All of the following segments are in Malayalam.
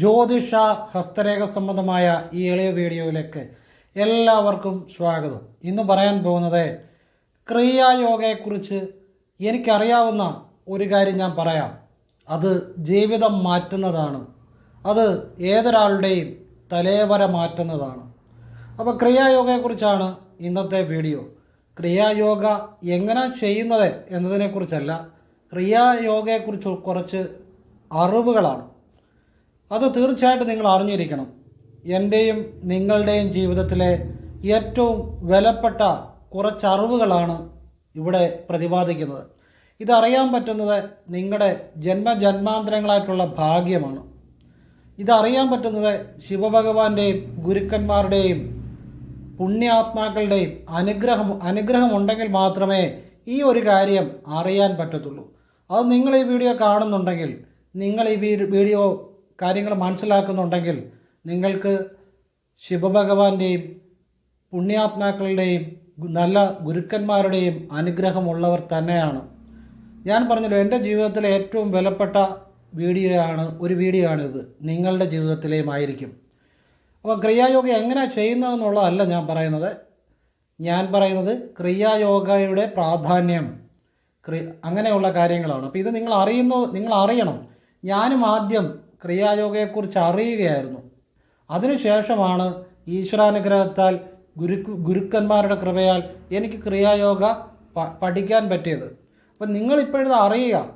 ജ്യോതിഷ ഹസ്തരേഖ സംബന്ധമായ ഈ എളിയ വീഡിയോയിലേക്ക് എല്ലാവർക്കും സ്വാഗതം. ഇന്ന് പറയാൻ പോകുന്നത് ക്രിയായോഗയെക്കുറിച്ച് എനിക്കറിയാവുന്ന ഒരു കാര്യം ഞാൻ പറയാം. അത് ജീവിതം മാറ്റുന്നതാണ്. അത് ഏതൊരാളുടെയും തലേവര മാറ്റുന്നതാണ്. അപ്പോൾ ക്രിയായോഗയെക്കുറിച്ചാണ് ഇന്നത്തെ വീഡിയോ. ക്രിയായോഗ എങ്ങനെ ചെയ്യുന്നത് എന്നതിനെക്കുറിച്ചല്ല. ക്രിയായോഗയെക്കുറിച്ച് കുറച്ച് അറിവുകളാണ്. അത് തീർച്ചയായിട്ടും നിങ്ങൾ അറിഞ്ഞിരിക്കണം. എന്റെയും നിങ്ങളുടെയും ജീവിതത്തിലെ ഏറ്റവും വിലപ്പെട്ട കുറച്ച് അറിവുകളാണ് ഇവിടെ പ്രതിപാദിക്കുന്നത്. ഇതറിയാൻ പറ്റുന്നത് നിങ്ങളുടെ ജന്മജന്മാന്തരങ്ങളായിട്ടുള്ള ഭാഗ്യമാണ്. ഇതറിയാൻ പറ്റുന്നത് ശിവഭഗവാന്റെയും ഗുരുക്കന്മാരുടെയും പുണ്യാത്മാക്കളുടെയും അനുഗ്രഹം അനുഗ്രഹമുണ്ടെങ്കിൽ മാത്രമേ ഈ ഒരു കാര്യം അറിയാൻ പറ്റത്തുള്ളൂ. അത് നിങ്ങൾ ഈ വീഡിയോ കാണുന്നുണ്ടെങ്കിൽ നിങ്ങൾ ഈ വീഡിയോ കാര്യങ്ങൾ മനസ്സിലാക്കുന്നുണ്ടെങ്കിൽ നിങ്ങൾക്ക് ശിവഭഗവാന്റെയും പുണ്യാത്മാക്കളുടെയും നല്ല ഗുരുക്കന്മാരുടെയും അനുഗ്രഹമുള്ളവർ തന്നെയാണ്. ഞാൻ പറഞ്ഞല്ലോ എന്റെ ജീവിതത്തിലെ ഏറ്റവും വിലപ്പെട്ട വീഡിയോയാണ് ഒരു വീഡിയോ ആണിത് നിങ്ങളുടെ ജീവിതത്തിലെയും ആയിരിക്കും അപ്പോൾ ക്രിയായോഗ എങ്ങനെ ചെയ്യുന്നതെന്നുള്ളതല്ല ഞാൻ പറയുന്നത്. ഞാൻ പറയുന്നത് ക്രിയായോഗയുടെ പ്രാധാന്യം. ക്രി അങ്ങനെയുള്ള കാര്യങ്ങളാണ്. അപ്പോൾ ഇത് നിങ്ങൾ അറിയുന്നു നിങ്ങൾ അറിയണം. ഞാനും ആദ്യം ക്രിയായോഗയെക്കുറിച്ച് അറിയുകയായിരുന്നു അതിനുശേഷമാണ് ഈശ്വരാനുഗ്രഹത്താൽ ഗുരു ഗുരുക്കന്മാരുടെ കൃപയാൽ എനിക്ക് ക്രിയായോഗ പഠിക്കാൻ പറ്റിയത്. അപ്പം നിങ്ങളിപ്പോഴത് അറിയുക.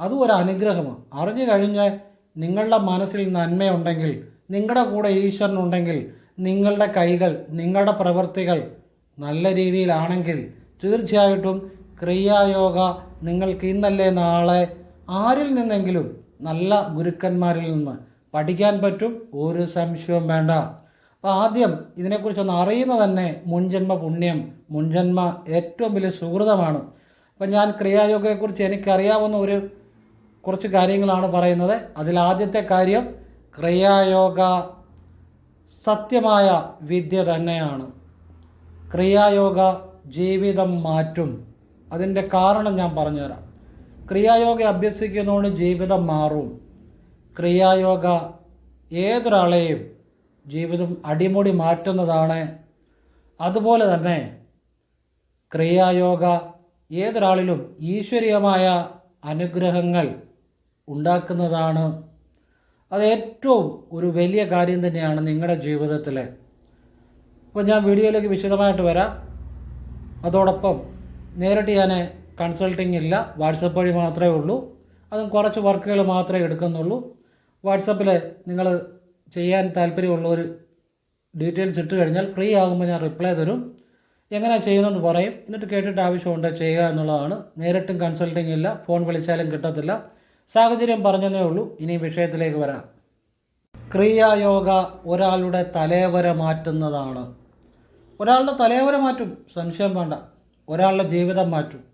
അതും ഒരു അനുഗ്രഹമാണ്. അറിഞ്ഞു കഴിഞ്ഞ് നിങ്ങളുടെ മനസ്സിൽ നന്മയുണ്ടെങ്കിൽ നിങ്ങളുടെ കൂടെ ഈശ്വരനുണ്ടെങ്കിൽ നിങ്ങളുടെ കൈകൾ നിങ്ങളുടെ പ്രവൃത്തികൾ നല്ല രീതിയിലാണെങ്കിൽ തീർച്ചയായിട്ടും ക്രിയായോഗ നിങ്ങൾക്ക് ഇന്നല്ലേ നാളെ ആരിൽ നിന്നെങ്കിലും നല്ല ഗുരുക്കന്മാരിൽ നിന്ന് പഠിക്കാൻ പറ്റും ഒരു സംശയവും വേണ്ട. അപ്പോൾ ആദ്യം ഇതിനെക്കുറിച്ചൊന്ന് അറിയുന്ന തന്നെ മുൻജന്മ പുണ്യം മുൻജന്മ ഏറ്റവും വലിയ സുഹൃതമാണ്. അപ്പം ഞാൻ ക്രിയായോഗയെക്കുറിച്ച് എനിക്കറിയാവുന്ന ഒരു കുറച്ച് കാര്യങ്ങളാണ് പറയുന്നത്. അതിലാദ്യത്തെ കാര്യം ക്രിയായോഗ സത്യമായ വിദ്യ തന്നെയാണ്. ക്രിയായോഗ ജീവിതം മാറ്റും. അതിന്റെ കാരണം ഞാൻ പറഞ്ഞുതരാം. ക്രിയായോഗ അഭ്യസിക്കുന്നതുകൊണ്ട് ജീവിതം മാറും. ക്രിയായോഗ ഏതൊരാളെയും ജീവിതം അടിമുടി മാറ്റുന്നതാണ്. അതുപോലെ തന്നെ ക്രിയായോഗ ഏതൊരാളിലും ഈശ്വരീയമായ അനുഗ്രഹങ്ങൾ ഉണ്ടാക്കുന്നതാണ്. അത് ഏറ്റവും ഒരു വലിയ കാര്യം തന്നെയാണ് നിങ്ങളുടെ ജീവിതത്തിൽ. അപ്പോൾ ഞാൻ വീഡിയോയിലേക്ക് വിശദമായിട്ട് വരാം. അതോടൊപ്പം നേരിട്ട് ഞാൻ കൺസൾട്ടിങ് ഇല്ല. വാട്സപ്പ് വഴി മാത്രമേ ഉള്ളൂ. അതും കുറച്ച് വർക്കുകൾ മാത്രമേ എടുക്കുന്നുള്ളൂ. വാട്സപ്പിൽ നിങ്ങൾ ചെയ്യാൻ താല്പര്യമുള്ളവർ ഡീറ്റെയിൽസ് ഇട്ട് കഴിഞ്ഞാൽ ഫ്രീ ആകുമ്പോൾ ഞാൻ റിപ്ലൈ തരും. എങ്ങനെ ചെയ്യുന്നതെന്ന് പറയും. എന്നിട്ട് കേട്ടിട്ട് ആവശ്യമുണ്ട് ചെയ്യുക എന്നുള്ളതാണ്. നേരിട്ടും കൺസൾട്ടിങ് ഇല്ല. ഫോൺ വിളിച്ചാലും കിട്ടത്തില്ല. സാഹചര്യം പറഞ്ഞതേ ഉള്ളൂ. ഇനി വിഷയത്തിലേക്ക് വരാം. ക്രിയായോഗ ഒരാളുടെ തലേവര മാറ്റുന്നതാണ്. ഒരാളുടെ തലേവര മാറ്റും. സംശയം വേണ്ട. ഒരാളുടെ ജീവിതം മാറ്റും.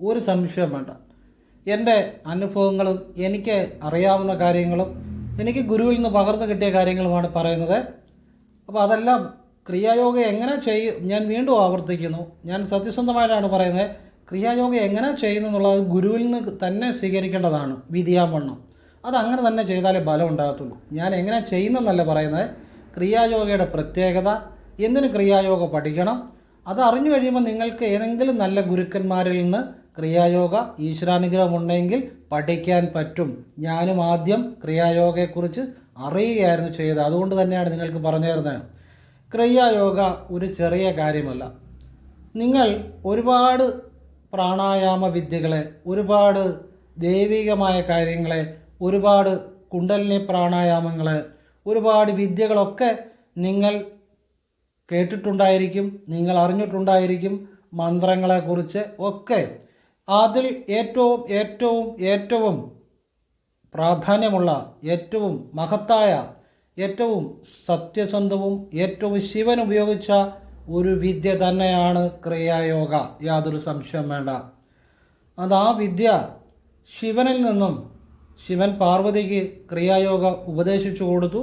ഒരു സംശയം വേണ്ട. എന്റെ അനുഭവങ്ങളും എനിക്ക് അറിയാവുന്ന കാര്യങ്ങളും എനിക്ക് ഗുരുവിൽ നിന്ന് പകർന്നു കിട്ടിയ കാര്യങ്ങളുമാണ് പറയുന്നത്. അപ്പോൾ അതെല്ലാം ക്രിയായോഗ എങ്ങനെ ചെയ്യും ഞാൻ വീണ്ടും ആവർത്തിക്കുന്നു. ഞാൻ സത്യസന്ധമായിട്ടാണ് പറയുന്നത്. ക്രിയായോഗ എങ്ങനെ ചെയ്യുന്നു എന്നുള്ളത് ഗുരുവിൽ നിന്ന് തന്നെ സ്വീകരിക്കേണ്ടതാണ് വിധിയാവണ്ണം അത് അങ്ങനെ തന്നെ ചെയ്താലേ ബലം ഉണ്ടാകത്തുള്ളൂ. ഞാൻ എങ്ങനെ ചെയ്യുന്നെന്നല്ല പറയുന്നത്. ക്രിയായോഗയുടെ പ്രത്യേകത എന്തിന് ക്രിയായോഗ പഠിക്കണം അത് അറിഞ്ഞു കഴിയുമ്പോൾ നിങ്ങൾക്ക് ഏതെങ്കിലും നല്ല ഗുരുക്കന്മാരിൽ നിന്ന് ക്രിയായോഗ ഈശ്വരാനുഗ്രഹം ഉണ്ടെങ്കിൽ പഠിക്കാൻ പറ്റും. ഞാനും ആദ്യം ക്രിയായോഗയെക്കുറിച്ച് അറിയുകയായിരുന്നു ചെയ്തത്. അതുകൊണ്ട് തന്നെയാണ് നിങ്ങൾക്ക് പറഞ്ഞു തരുന്നത്. ക്രിയായോഗ ഒരു ചെറിയ കാര്യമല്ല. നിങ്ങൾ ഒരുപാട് പ്രാണായാമ വിദ്യകളെ ഒരുപാട് ദൈവികമായ കാര്യങ്ങളെ ഒരുപാട് കുണ്ടലിനി പ്രാണായാമങ്ങളെ ഒരുപാട് വിദ്യകളൊക്കെ നിങ്ങൾ കേട്ടിട്ടുണ്ടായിരിക്കും നിങ്ങൾ അറിഞ്ഞിട്ടുണ്ടായിരിക്കും മന്ത്രങ്ങളെക്കുറിച്ച് ഒക്കെ അതിൽ ഏറ്റവും ഏറ്റവും ഏറ്റവും പ്രാധാന്യമുള്ള ഏറ്റവും മഹത്തായ ഏറ്റവും സത്യസന്ധവും ഏറ്റവും ശിവൻ ഉപയോഗിച്ച ഒരു വിദ്യ തന്നെയാണ് ക്രിയായോഗ. യാതൊരു സംശയം വേണ്ട. അത് ആ വിദ്യ ശിവനിൽ നിന്നും ശിവൻ പാർവതിക്ക് ക്രിയായോഗ ഉപദേശിച്ചു കൊടുത്തു.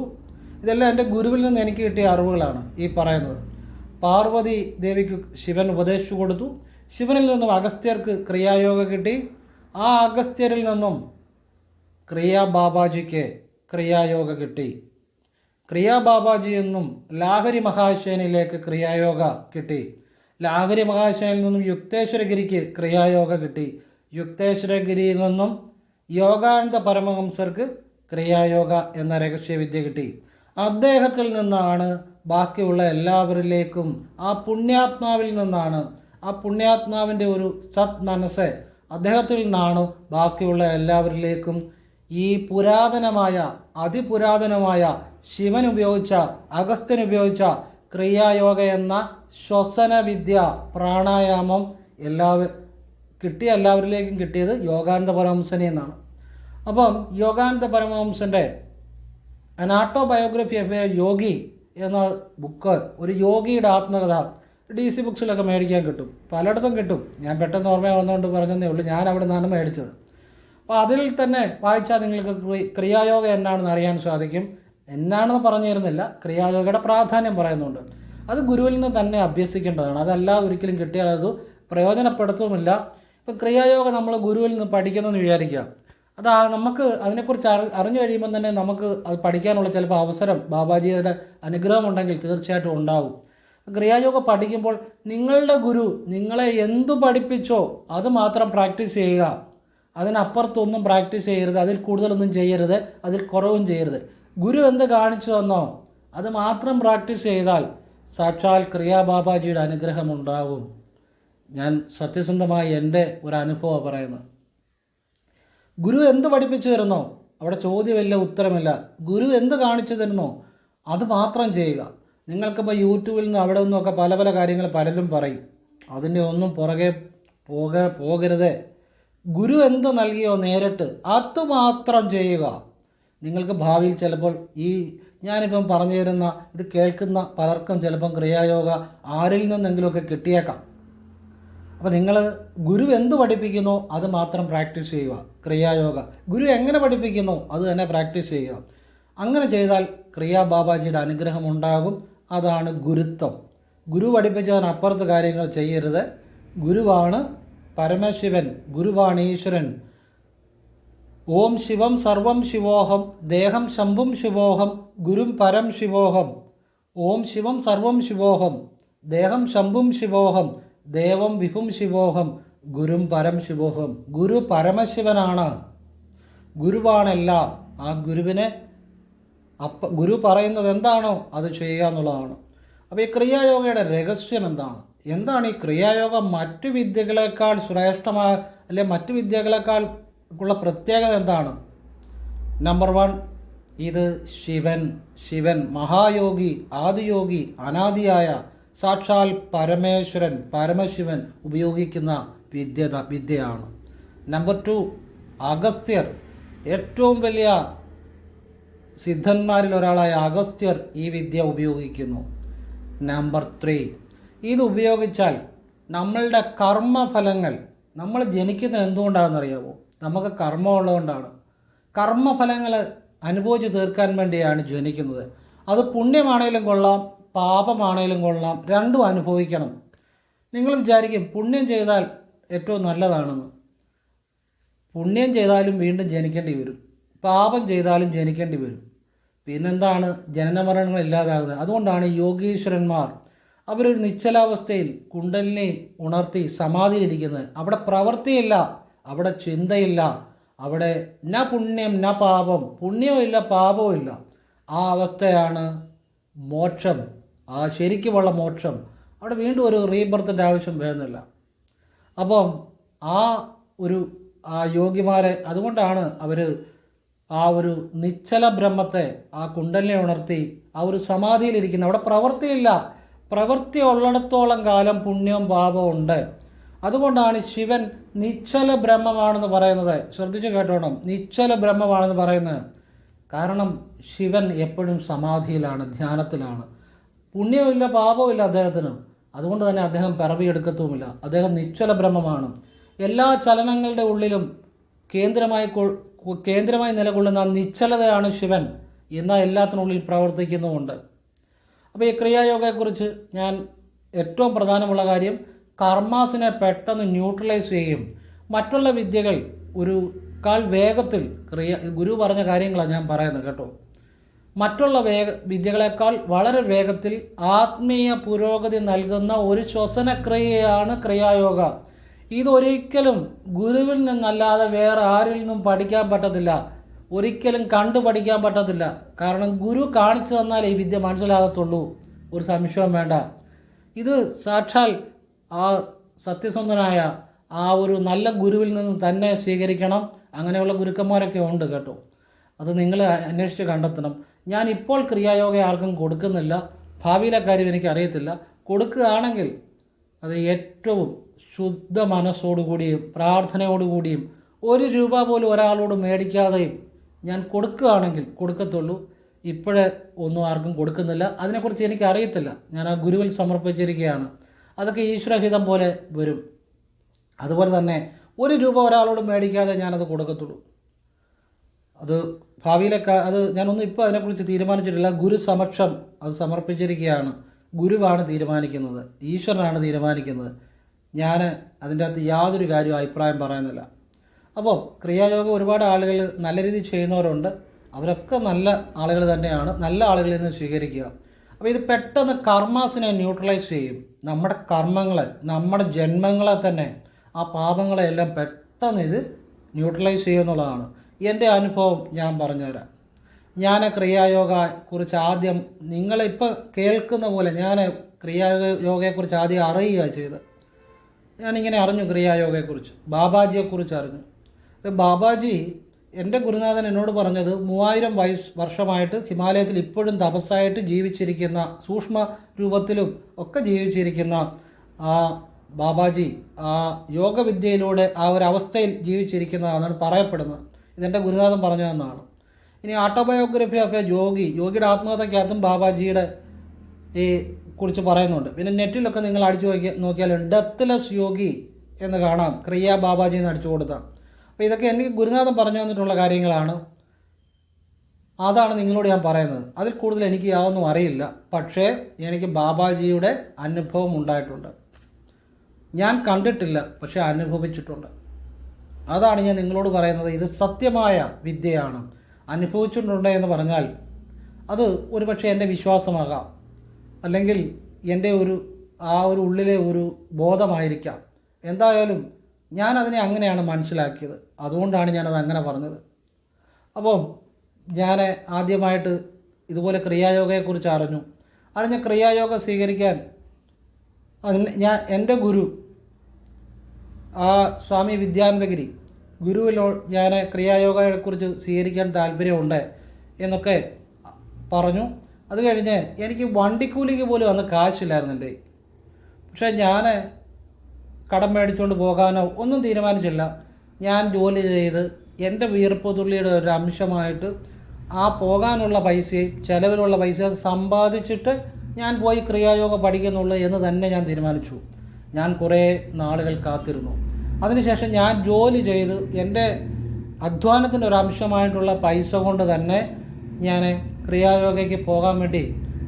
ഇതെല്ലാം എന്റെ ഗുരുവിൽ നിന്ന് എനിക്ക് കിട്ടിയ അറിവുകളാണ് ഈ പറയുന്നത്. പാർവതി ദേവിക്ക് ശിവൻ ഉപദേശിച്ചു കൊടുത്തു. ശിവനിൽ നിന്നും അഗസ്ത്യർക്ക് ക്രിയായോഗ കിട്ടി. ആ അഗസ്ത്യരിൽ നിന്നും ക്രിയാ ബാബാജിക്ക് ക്രിയായോഗ കിട്ടി. ക്രിയാ ബാബാജി എന്നും ലാഹരി മഹാശയനിലേക്ക് ക്രിയായോഗ കിട്ടി. ലാഹരി മഹാശയനിൽ നിന്നും യുക്തേശ്വരഗിരിക്ക് ക്രിയായോഗ കിട്ടി. യുക്തേശ്വരഗിരിയിൽ നിന്നും യോഗാനന്ദ പരമഹംസർക്ക് ക്രിയായോഗ എന്ന രഹസ്യവിദ്യ കിട്ടി. അദ്ദേഹത്തിൽ നിന്നാണ് ബാക്കിയുള്ള എല്ലാവരിലേക്കും ആ പുണ്യാത്മാവിൽ നിന്നാണ് ആ പുണ്യാത്മാവിന്റെ ഒരു സത് മനസ്സ് അദ്ദേഹത്തിൽ നിന്നാണ് ബാക്കിയുള്ള എല്ലാവരിലേക്കും ഈ പുരാതനമായ അതിപുരാതനമായ ശിവൻ ഉപയോഗിച്ച അഗസ്ത്യൻ ഉപയോഗിച്ച ക്രിയായോഗ എന്ന ശ്വസന വിദ്യ പ്രാണായാമം എല്ലാവ കിട്ടിയ എല്ലാവരിലേക്കും കിട്ടിയത് യോഗാനന്ദ പരമഹംസനെ എന്നാണ്. അപ്പം യോഗാനന്ദ പരമഹംസന്റെ അൻ ഓട്ടോബയോഗ്രഫി ഓഫ് എ യോഗി എന്ന ബുക്ക് ഒരു യോഗിയുടെ ആത്മകഥ ഡി സി ബുക്സിലൊക്കെ മേടിക്കാൻ കിട്ടും. പലയിടത്തും കിട്ടും. ഞാൻ പെട്ടെന്ന് ഓർമ്മ വന്നുകൊണ്ട് പറഞ്ഞതേ ഉള്ളൂ. ഞാൻ അവിടെ നിന്നാണ് മേടിച്ചത്. അപ്പോൾ അതിൽ തന്നെ വായിച്ചാൽ നിങ്ങൾക്ക് ക്രിയായോഗ എന്നാണെന്ന് അറിയാൻ സാധിക്കും. എന്നാണെന്ന് പറഞ്ഞു തരുന്നില്ല ക്രിയായോഗയുടെ പ്രാധാന്യം പറയുന്നുണ്ട്. അത് ഗുരുവിൽ നിന്ന് തന്നെ അഭ്യസിക്കേണ്ടതാണ്. അതല്ലാതെ ഒരിക്കലും കിട്ടിയാൽ അത് പ്രയോജനപ്പെടുത്തുമില്ല. ഇപ്പം ക്രിയായോഗ നമ്മൾ ഗുരുവിൽ നിന്ന് പഠിക്കുന്നതെന്ന് വിചാരിക്കുക. അത് നമുക്ക് അതിനെക്കുറിച്ച് അറി അറിഞ്ഞു കഴിയുമ്പോൾ തന്നെ നമുക്ക് അത് പഠിക്കാനുള്ള ചിലപ്പോൾ അവസരം ബാബാജിയുടെ അനുഗ്രഹം ഉണ്ടെങ്കിൽ തീർച്ചയായിട്ടും ഉണ്ടാവും. ക്രിയായോഗ പഠിക്കുമ്പോൾ നിങ്ങളുടെ ഗുരു നിങ്ങളെ എന്തു പഠിപ്പിച്ചോ അത് മാത്രം പ്രാക്ടീസ് ചെയ്യുക. അതിനപ്പുറത്തൊന്നും പ്രാക്ടീസ് ചെയ്യരുത്. അതിൽ കൂടുതലൊന്നും ചെയ്യരുത്. അതിൽ കുറവും ചെയ്യരുത്. ഗുരു എന്ത് കാണിച്ചു തന്നോ അത് മാത്രം പ്രാക്ടീസ് ചെയ്താൽ സാക്ഷാൽ ക്രിയാ ബാബാജിയുടെ അനുഗ്രഹം ഉണ്ടാകും ഞാൻ സത്യസന്ധമായി എന്റെ ഒരു അനുഭവം പറയുന്നു ഗുരു എന്ത് പഠിപ്പിച്ചു തരുന്നോ? അവിടെ ചോദ്യമില്ല ഉത്തരമില്ല. ഗുരു എന്ത് കാണിച്ചു തരുന്നോ? അത് മാത്രം ചെയ്യുക. നിങ്ങൾക്കിപ്പോൾ യൂട്യൂബിൽ നിന്ന് അവിടെ നിന്നൊക്കെ പല പല കാര്യങ്ങൾ പലരും പറയും. അതിന്റെ ഒന്നും പുറകെ പോക പോകരുത്. ഗുരു എന്ത് നൽകിയോ നേരിട്ട് അതുമാത്രം ചെയ്യുക. നിങ്ങൾക്ക് ഭാവിയിൽ ചിലപ്പോൾ ഈ ഞാനിപ്പം പറഞ്ഞു തരുന്ന ഇത് കേൾക്കുന്ന പലർക്കും ചിലപ്പം ക്രിയായോഗ ആരിൽ നിന്നെങ്കിലുമൊക്കെ കിട്ടിയേക്കാം. അപ്പോൾ നിങ്ങൾ ഗുരു എന്ത് പഠിപ്പിക്കുന്നു അത് മാത്രം പ്രാക്ടീസ് ചെയ്യുക. ക്രിയായോഗ. ഗുരു എങ്ങനെ പഠിപ്പിക്കുന്നു അത് തന്നെ പ്രാക്ടീസ് ചെയ്യുക. അങ്ങനെ ചെയ്താൽ ക്രിയാ ബാബാജിയുടെ അനുഗ്രഹം ഉണ്ടാകും. അതാണ് ഗുരുത്വം. ഗുരു പഠിപ്പിച്ചതിനപ്പുറത്ത് കാര്യങ്ങൾ ചെയ്യരുത്. ഗുരുവാണ് പരമശിവൻ ഗുരുവാണ് ഈശ്വരൻ. ഓം ശിവം സർവം ശിവോഹം ദേഹം ശംഭും ശിവോഹം ഗുരും പരം ശിവോഹം. ഓം ശിവം സർവം ശിവോഹം ദേഹം ശംഭും ശിവോഹം ദേവം വിഭും ശിവോഹം ഗുരും പരം ശിവോഹം. ഗുരു പരമശിവനാണ്. ഗുരുവാണെല്ലാം. ആ ഗുരുവിനെ അപ്പ ഗുരു പറയുന്നത് എന്താണോ അത് ചെയ്യുക എന്നുള്ളതാണ്. അപ്പോൾ ഈ ക്രിയായോഗയുടെ രഹസ്യം എന്താണ്? എന്താണ് ഈ ക്രിയായോഗ? മറ്റു വിദ്യകളെക്കാൾ ശ്രേഷ്ഠമായ അല്ലെ മറ്റു വിദ്യകളെക്കാൾ ഉള്ള പ്രത്യേകത എന്താണ്? നമ്പർ വൺ ഇത് ശിവൻ. ശിവൻ മഹായോഗി ആദിയോഗി അനാദിയായ സാക്ഷാൽ പരമേശ്വരൻ പരമശിവൻ ഉപയോഗിക്കുന്ന വിദ്യ വിദ്യയാണ്. നമ്പർ ടു അഗസ്ത്യർ. ഏറ്റവും വലിയ സിദ്ധന്മാരിൽ ഒരാളായ അഗസ്ത്യർ ഈ വിദ്യ ഉപയോഗിക്കുന്നു. നമ്പർ ത്രീ ഇത് ഉപയോഗിച്ചാൽ നമ്മളുടെ കർമ്മഫലങ്ങൾ നമ്മൾ ജനിക്കുന്നത് എന്തുകൊണ്ടാണെന്നറിയാമോ നമുക്ക് കർമ്മം ഉള്ളതുകൊണ്ടാണ് കർമ്മഫലങ്ങൾ അനുഭവിച്ച് തീർക്കാൻ വേണ്ടിയാണ് ജനിക്കുന്നത്. അത് പുണ്യമാണേലും കൊള്ളാം പാപമാണേലും കൊള്ളാം രണ്ടും അനുഭവിക്കണം. നിങ്ങൾ വിചാരിക്കും പുണ്യം ചെയ്താൽ ഏറ്റവും നല്ലതാണെന്ന്. പുണ്യം ചെയ്താലും വീണ്ടും ജനിക്കേണ്ടി വരും. പാപം ചെയ്താലും ജനിക്കേണ്ടി വരും. പിന്നെന്താണ് ജനനമരണങ്ങൾ ഇല്ലാതാകുന്നത്. അതുകൊണ്ടാണ് യോഗീശ്വരന്മാർ അവരൊരു നിശ്ചലാവസ്ഥയിൽ കുണ്ടലിനെ ഉണർത്തി സമാധിയിലിരിക്കുന്നത്. അവിടെ പ്രവൃത്തിയില്ല അവിടെ ചിന്തയില്ല അവിടെ ന പുണ്യം ന പാപം പുണ്യമില്ല പാപവുമില്ല ആ അവസ്ഥയാണ് മോക്ഷം. ആ ശരിക്കുമുള്ള മോക്ഷം. അവിടെ വീണ്ടും ഒരു റീബർത്തിന്റെ ആവശ്യം വരുന്നില്ല. അപ്പം ആ ഒരു ആ യോഗിമാരെ അതുകൊണ്ടാണ് അവർ ആ ഒരു നിശ്ചല ബ്രഹ്മത്തെ ആ കുണ്ടലിനെ ഉണർത്തി ആ ഒരു സമാധിയിലിരിക്കുന്ന അവിടെ പ്രവൃത്തിയില്ല. പ്രവൃത്തി ഉള്ളിടത്തോളം കാലം പുണ്യവും പാപവും ഉണ്ട്. അതുകൊണ്ടാണ് ശിവൻ നിശ്ചല ബ്രഹ്മമാണെന്ന് പറയുന്നത്. ശ്രദ്ധിച്ചു കേട്ടോണം. നിശ്ചല ബ്രഹ്മമാണെന്ന് പറയുന്നത്. കാരണം ശിവൻ എപ്പോഴും സമാധിയിലാണ് ധ്യാനത്തിലാണ്. പുണ്യമില്ല പാപമില്ല അദ്ദേഹത്തിന്. അതുകൊണ്ട് തന്നെ അദ്ദേഹം പിറവിയെടുക്കത്തുമില്ല. അദ്ദേഹം നിശ്ചല ബ്രഹ്മമാണ്. എല്ലാ ചലനങ്ങളുടെ ഉള്ളിലും കേന്ദ്രമായി കേന്ദ്രമായി നിലകൊള്ളുന്ന നിശ്ചലതയാണ് ശിവൻ എന്ന എല്ലാത്തിനുള്ളിൽ പ്രവർത്തിക്കുന്നുമുണ്ട് അപ്പോൾ ഈ ക്രിയായോഗയെക്കുറിച്ച് ഞാൻ ഏറ്റവും പ്രധാനമുള്ള കാര്യം കർമാസിനെ പെട്ടെന്ന് ന്യൂട്രലൈസ് ചെയ്യും മറ്റുള്ള വിദ്യകൾ ഒരു കാൽ വേഗത്തിൽ ക്രിയ ഗുരു പറഞ്ഞ കാര്യങ്ങളാണ് ഞാൻ പറയുന്നത് കേട്ടോ. മറ്റുള്ള വേഗ വിദ്യകളെക്കാൾ വളരെ വേഗത്തിൽ ആത്മീയ പുരോഗതി നൽകുന്ന ഒരു ശ്വസനക്രിയയാണ് ക്രിയായോഗ. ഇതൊരിക്കലും ഗുരുവിൽ നിന്നല്ലാതെ വേറെ ആരിൽ നിന്നും പഠിക്കാൻ പറ്റത്തില്ല. ഒരിക്കലും കണ്ടു പഠിക്കാൻ പറ്റത്തില്ല. കാരണം ഗുരു കാണിച്ചു തന്നാലേ ഈ വിദ്യ മനസ്സിലാകത്തുള്ളൂ. ഒരു സംശയം വേണ്ട. ഇത് സാക്ഷാൽ ആ സത്യസന്ധനായ ആ ഒരു നല്ല ഗുരുവിൽ നിന്ന് തന്നെ സ്വീകരിക്കണം. അങ്ങനെയുള്ള ഗുരുക്കന്മാരൊക്കെ ഉണ്ട് കേട്ടോ. അത് നിങ്ങൾ അന്വേഷിച്ച് കണ്ടെത്തണം. ഞാൻ ഇപ്പോൾ ക്രിയായോഗ ആർക്കും കൊടുക്കുന്നില്ല. ഭാവിയിലെ കാര്യം എനിക്കറിയത്തില്ല. കൊടുക്കുകയാണെങ്കിൽ അത് ഏറ്റവും ശുദ്ധ മനസ്സോടുകൂടിയും പ്രാർത്ഥനയോടുകൂടിയും ഒരു രൂപ പോലും ഒരാളോട് മേടിക്കാതെയും ഞാൻ കൊടുക്കുകയാണെങ്കിൽ കൊടുക്കത്തുള്ളൂ. ഇപ്പോഴേ ഒന്നും ആർക്കും കൊടുക്കുന്നില്ല. അതിനെക്കുറിച്ച് എനിക്ക് അറിയത്തില്ല ഞാൻ ആ ഗുരുവിൽ സമർപ്പിച്ചിരിക്കുകയാണ്. അതൊക്കെ ഈശ്വരഹിതം പോലെ വരും. അതുപോലെ തന്നെ ഒരു രൂപ ഒരാളോട് മേടിക്കാതെ ഞാനത് കൊടുക്കത്തുള്ളൂ. അത് ഭാവിയിലെ അത് ഞാനൊന്നും ഇപ്പോൾ അതിനെക്കുറിച്ച് തീരുമാനിച്ചിട്ടില്ല. ഗുരു സമക്ഷം അത് സമർപ്പിച്ചിരിക്കുകയാണ്. ഗുരുവാണ് തീരുമാനിക്കുന്നത്. ഈശ്വരനാണ് തീരുമാനിക്കുന്നത്. ഞാൻ അതിന്റെ അകത്ത് യാതൊരു കാര്യവും അഭിപ്രായം പറയുന്നില്ല. അപ്പോൾ ക്രിയായോഗം ഒരുപാട് ആളുകൾ നല്ല രീതിയിൽ ചെയ്യുന്നവരുണ്ട്. അവരൊക്കെ നല്ല ആളുകൾ തന്നെയാണ്. നല്ല ആളുകളിൽ നിന്ന് സ്വീകരിക്കുക. അപ്പോൾ ഇത് പെട്ടെന്ന് കർമാസിനെ ന്യൂട്രലൈസ് ചെയ്യും. നമ്മുടെ കർമ്മങ്ങളെ നമ്മുടെ ജന്മങ്ങളെ തന്നെ ആ പാപങ്ങളെ എല്ലാം പെട്ടെന്ന് ഇത് ന്യൂട്രലൈസ് ചെയ്യുമെന്നുള്ളതാണ് എന്റെ അനുഭവം ഞാൻ പറഞ്ഞുതരാം. ഞാൻ ക്രിയായോഗ കുറിച്ച് ആദ്യം നിങ്ങളിപ്പോൾ കേൾക്കുന്ന പോലെ ഞാൻ ക്രിയായോഗയെക്കുറിച്ച് ആദ്യം അറിയുക ചെയ്ത് ഞാനിങ്ങനെ അറിഞ്ഞു ക്രിയായോഗയെക്കുറിച്ച്. ബാബാജിയെക്കുറിച്ച് അറിഞ്ഞു. ബാബാജി എന്റെ ഗുരുനാഥൻ എന്നോട് പറഞ്ഞത് മൂവായിരം വയസ്സ് വർഷമായിട്ട് ഹിമാലയത്തിൽ ഇപ്പോഴും തപസ്സായിട്ട് ജീവിച്ചിരിക്കുന്ന സൂക്ഷ്മ രൂപത്തിലും ഒക്കെ ജീവിച്ചിരിക്കുന്ന ആ ബാബാജി ആ യോഗവിദ്യയിലൂടെ ആ ഒരു അവസ്ഥയിൽ ജീവിച്ചിരിക്കുന്നതാണ് പറയപ്പെടുന്നത്. ഇതെന്റെ ഗുരുനാഥൻ പറഞ്ഞതെന്നാണ് ഇനി ഓട്ടോബയോഗ്രഫി ഓഫ് എ യോഗി യോഗിയുടെ ആത്മകഥയ്ക്കകത്തും ബാബാജിയുടെ ഈ കുറിച്ച് പറയുന്നുണ്ട്. പിന്നെ നെറ്റിലൊക്കെ നിങ്ങൾ അടിച്ചു നോക്കി നോക്കിയാൽ ഡെത്ത്ലെസ് യോഗി എന്ന് കാണാം. ക്രിയ ബാബാജി എന്ന് അടിച്ചു കൊടുത്താൽ അപ്പോൾ ഇതൊക്കെ എനിക്ക് ഗുരുനാഥൻ പറഞ്ഞു തന്നിട്ടുള്ള കാര്യങ്ങളാണ്. അതാണ് നിങ്ങളോട് ഞാൻ പറയുന്നത്. അതിൽ കൂടുതൽ എനിക്ക് യാതൊന്നും അറിയില്ല. പക്ഷേ എനിക്ക് ബാബാജിയുടെ അനുഭവം ഉണ്ടായിട്ടുണ്ട്. ഞാൻ കണ്ടിട്ടില്ല പക്ഷെ അനുഭവിച്ചിട്ടുണ്ട്. അതാണ് ഞാൻ നിങ്ങളോട് പറയുന്നത്. ഇത് സത്യമായ വിദ്യയാണ്. അനുഭവിച്ചിട്ടുണ്ട് എന്ന് പറഞ്ഞാൽ അത് ഒരുപക്ഷെ എന്റെ വിശ്വാസമാകാം. അല്ലെങ്കിൽ എന്റെ ഒരു ആ ഒരു ഉള്ളിലെ ഒരു ബോധമായിരിക്കാം. എന്തായാലും ഞാൻ അതിനെ അങ്ങനെയാണ് മനസ്സിലാക്കിയത്. അതുകൊണ്ടാണ് ഞാനത് അങ്ങനെ പറഞ്ഞത്. അപ്പോൾ ഞാൻ ആദ്യമായിട്ട് ഇതുപോലെ ക്രിയായോഗയെക്കുറിച്ച് അറിഞ്ഞു. അറിഞ്ഞ ക്രിയായോഗ സ്വീകരിക്കാൻ ഞാൻ എന്റെ ഗുരു ആ സ്വാമി വിദ്യാനന്ദഗിരി ഗുരുവിലോ ഞാൻ ക്രിയായോഗയെക്കുറിച്ച് സ്വീകരിക്കാൻ താല്പര്യമുണ്ട് എന്നൊക്കെ പറഞ്ഞു. അത് കഴിഞ്ഞ് എനിക്ക് വണ്ടിക്കൂലിക്ക് പോലും അന്ന് കാശില്ലായിരുന്നുണ്ട് പക്ഷേ ഞാൻ കടം മേടിച്ചുകൊണ്ട് പോകാനോ ഒന്നും തീരുമാനിച്ചില്ല. ഞാൻ ജോലി ചെയ്ത് എന്റെ വീർപ്പ് തുള്ളിയുടെ ഒരു അംശമായിട്ട് ആ പോകാനുള്ള പൈസയും ചിലവിലുള്ള പൈസ സമ്പാദിച്ചിട്ട് ഞാൻ പോയി ക്രിയായോഗ പഠിക്കുന്നുള്ളൂ എന്ന് തന്നെ ഞാൻ തീരുമാനിച്ചു. ഞാൻ കുറേ നാളുകൾ കാത്തിരുന്നു. അതിനുശേഷം ഞാൻ ജോലി ചെയ്ത് എന്റെ അധ്വാനത്തിന്റെ ഒരു അംശമായിട്ടുള്ള പൈസ കൊണ്ട് തന്നെ ഞാൻ ക്രിയായോഗയ്ക്ക് പോകാൻ വേണ്ടി